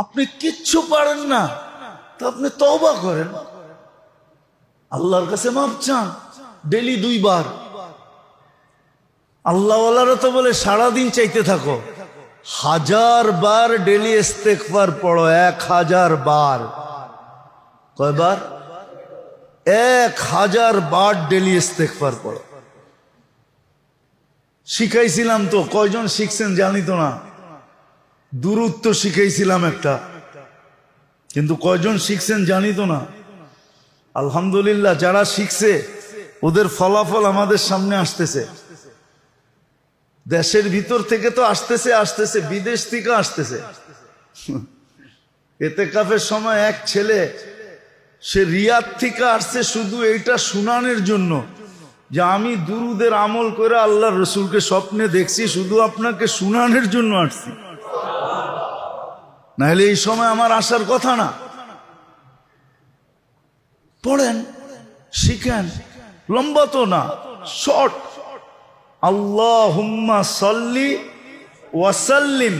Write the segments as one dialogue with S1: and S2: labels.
S1: আপনি কিচ্ছু পারেন না। তো আপনি তওবা করেন। আল্লাহর কাছে মাপ চান, ডেলি দুইবার। আল্লাহওয়ালারা তো বলে, সারাদিন চাইতে থাকো। হাজার বার ডেলি ইস্তেকবার পড়ো, এক হাজার বার। কয়বার? এক হাজার বার ডেলি ইস্তেকবার পড়ো। শিখাইছিলাম তো, কয়জন শিখছেন জানি তো না। দূরত্ব শিখেছিলাম একটা। কিন্তু কয়জন শিখছেন জানি তো না। আলহামদুলিল্লাহ, যারা শিখছে, ওদের ফলাফল আমাদের সামনে আসতেছে। দেশের ভিতর থেকে তো আসতেছে আসতেছে, বিদেশ থেকে আসতেছে। এতে কাফের সময় এক ছেলে, সে রিয়াদ থেকে আসছে শুধু এইটা শুনানের জন্য, যে আমি দুরুদের আমল করে আল্লাহ রসুলকে স্বপ্নে দেখছি, শুধু আপনাকে শুনানের জন্য আসছি। নাহলে এই সময় আমার আসার কথা না। পড়েন, শিখেন, লম্বা তো না, শর্ট। আল্লাহুম্মা সাল্লি ওয়াসাল্লিম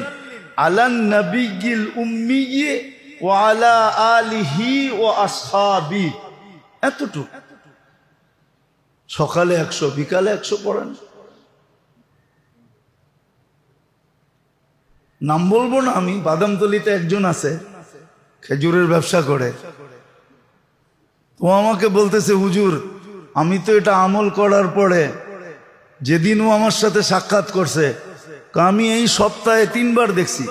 S1: আলান নবিয়িল উম্মি ওয়া আলা আলিহি ওয়া আসহাবি। এতটুকু। সকালে একশো, বিকালে একশো পড়েন। নাম বলব না, আমি বাদামতলিতে একজন আছে, খেজুরের ব্যবসা করে। ও আমাকে বলতেছে, হুজুর, আমি তো এটা আমল করার পরে যেদিন ও আমার সাথে সাক্ষাৎ করছে আমি এই সপ্তাহে তিনবার দেখছি।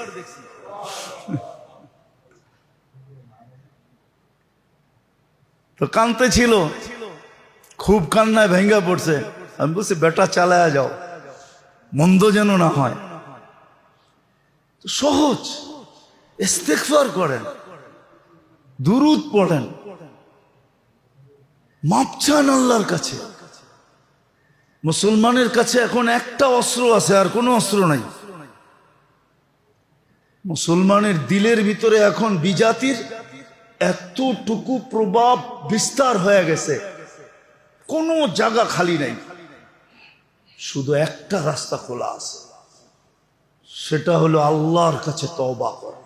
S1: তো কানতে ছিল, খুব কান্নায় ভেঙ্গা পড়ছে। আমি বলছি, বেটা, চালায়া যাও। মন্দ যেন না হয়। সহজ। ইস্তেকফার করেন। দুরুদ পড়েন। মাপ চান আল্লাহর কাছে। মুসলমানের কাছে এখন একটা অস্ত্র আছে, আর কোনো অস্ত্র নাই। মুসলমানের দিলের ভিতরে এখন বিজাতির এতটুকু প্রভাব বিস্তার হয়ে গেছে। কোনো জায়গা খালি নাই। শুধু একটা রাস্তা খোলা আছে। সেটা হলো আল্লাহর কাছে তওবা করা।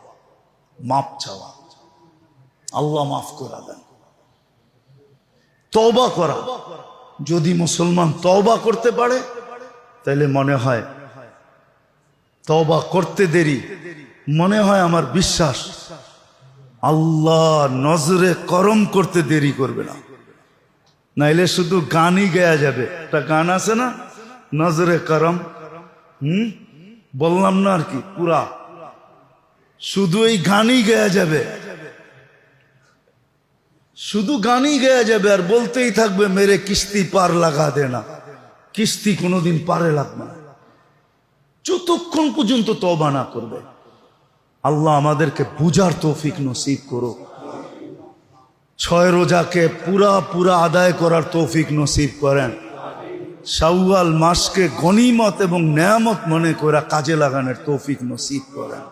S1: মাপ চাওয়া। আল্লাহ মাফ করা দেন। তওবা করা। যদি মুসলমান তওবা করতে পারে তাহলে মনে হয় তওবা করতে দেরি। মনে হয় আমার বিশ্বাস আল্লাহ নজরে করম করতে দেরি করবে না। নাইলে শুধু গানই গেয়া যাবে। একটা গান আছে না? নজরে করম। হুম? বললাম না আর কি, পুরা। শুধু এই গানই গেয়া যাবে। শুধু গানই গেয়া যাবে আর বলতেই থাকবে, মেরে কিস্তি পার লাগা দে না। কিস্তি কোনোদিন পারে লাগবে না। যতক্ষণ পর্যন্ত তবা না করবে, আল্লাহ আমাদেরকে বুঝার তৌফিক নসিব করো ছয় রোজাকে পুরা পুরা আদায় করার তৌফিক নসিব করেন। শাওয়াল মাসকে গনিমত এবং নেয়ামত মনে করে কাজে লাগানোর তৌফিক নসিব করেন।